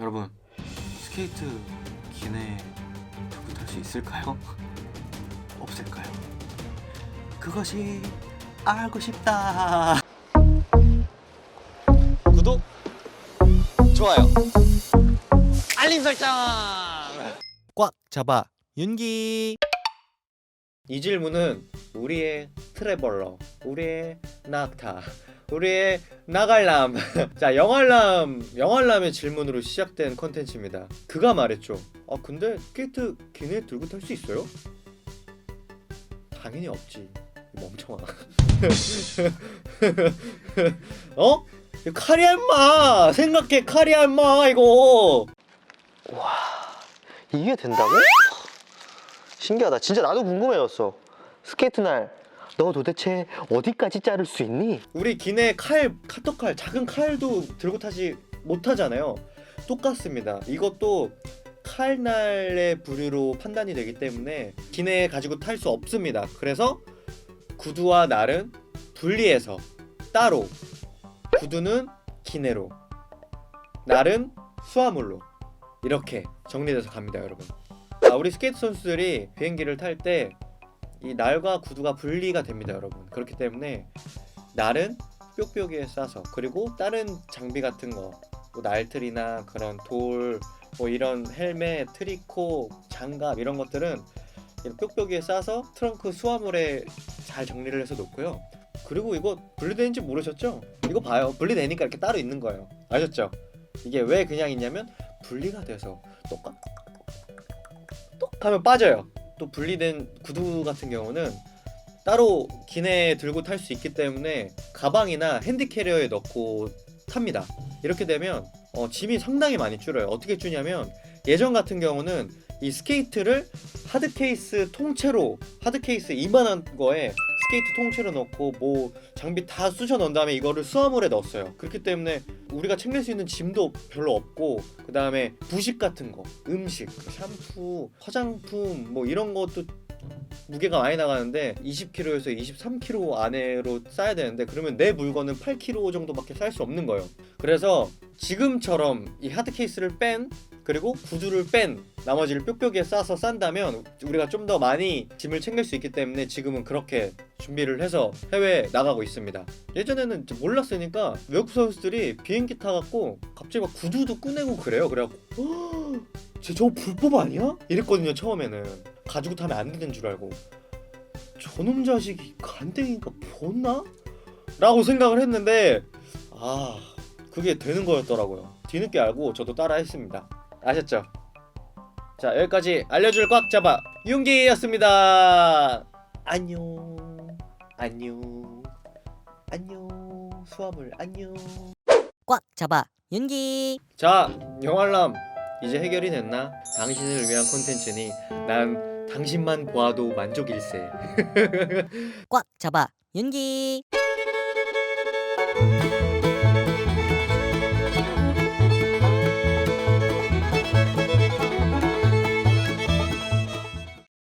여러분 스케이트 기내 두고 탈수 있을까요? 없을까요? 그것이 알고 싶다. 구독, 좋아요, 알림 설정. 꽉 잡아 윤기. 이 질문은 우리의 트래벌러, 우리의 낙타, 우리의 나갈람. 자, 영알람, 영알람의 질문으로 시작된 컨텐츠입니다. 그가 말했죠. 아, 근데 스케이트 걔네 들고 탈 수 있어요? 당연히 없지. 이 멍청아. 어? 칼이야 임마 생각해 칼이야 임마 이거 이게 된다고? 신기하다. 진짜 나도 궁금해졌어. 스케이트 날, 너 도대체 어디까지 자를 수 있니? 우리 기내 칼 카터칼 작은 칼도 들고 타지 못하잖아요 똑같습니다 이것도 칼날의 부류로 판단이 되기 때문에 기내에 가지고 탈 수 없습니다 그래서 구두와 날은 분리해서 따로 구두는 기내로 날은 수화물로 이렇게 정리돼서 갑니다 여러분 아, 우리 스케이트 선수들이 비행기를 탈 때 이 날과 구두가 분리가 됩니다 여러분 그렇기 때문에 날은 뾱뾱이에 싸서 그리고 다른 장비 같은 거 뭐 날틀이나 그런 돌 뭐 이런 헬멧, 트리코, 장갑 이런 것들은 뾱뾱이에 싸서 트렁크 수화물에 잘 정리를 해서 놓고요. 그리고 이거 분리되는지 모르셨죠? 이거 봐요. 분리되니까 이렇게 따로 있는 거예요. 아셨죠? 이게 왜 그냥 있냐면 분리가 돼서 똑같 똑 하면 빠져요. 또 분리된 구두 같은 경우는 따로 기내에 들고 탈 수 있기 때문에 가방이나 핸드 캐리어에 넣고 탑니다. 이렇게 되면 어, 짐이 상당히 많이 줄어요. 어떻게 주냐면 예전 같은 경우는 이 스케이트를 하드 케이스 통째로 하드 케이스 이만한 거에 스케이트 통째로 넣고 뭐 장비 다 쑤셔 넣은 다음에 이거를 수화물에 넣었어요. 그렇기 때문에 우리가 챙길 수 있는 짐도 별로 없고 그 다음에 부식 같은 거, 음식, 샴푸, 화장품 뭐 이런 것도 무게가 많이 나가는데 20kg에서 23kg 안으로 싸야 되는데 그러면 내 물건은 8kg 정도밖에 쌀 수 없는 거예요. 그래서 지금처럼 이 하드 케이스를 뺀 그리고 구두를 뺀 나머지를 뾱뾱이에 싸서 싼다면 우리가 좀 더 많이 짐을 챙길 수 있기 때문에 지금은 그렇게 준비를 해서 해외에 나가고 있습니다. 예전에는 몰랐으니까 외국 선수들이 비행기 타갖고 갑자기 막 구두도 꺼내고 그래요. 그래갖고 "헉, 쟤 저거 불법 아니야? 이랬거든요 처음에는 가지고 타면 안 되는 줄 알고 저놈 자식이 간땡이가 보나? 라고 생각을 했는데 아 그게 되는 거였더라고요 뒤늦게 알고 저도 따라 했습니다 아셨죠? 자 여기까지 알려줄 꽉 잡아 윤기였습니다. 안녕. 안녕. 안녕. 수화물 안녕. 꽉 잡아 윤기. 자 영알람. 이제 해결이 됐나? 당신을 위한 콘텐츠니 난 당신만 보아도 만족일세. 꽉 잡아 윤기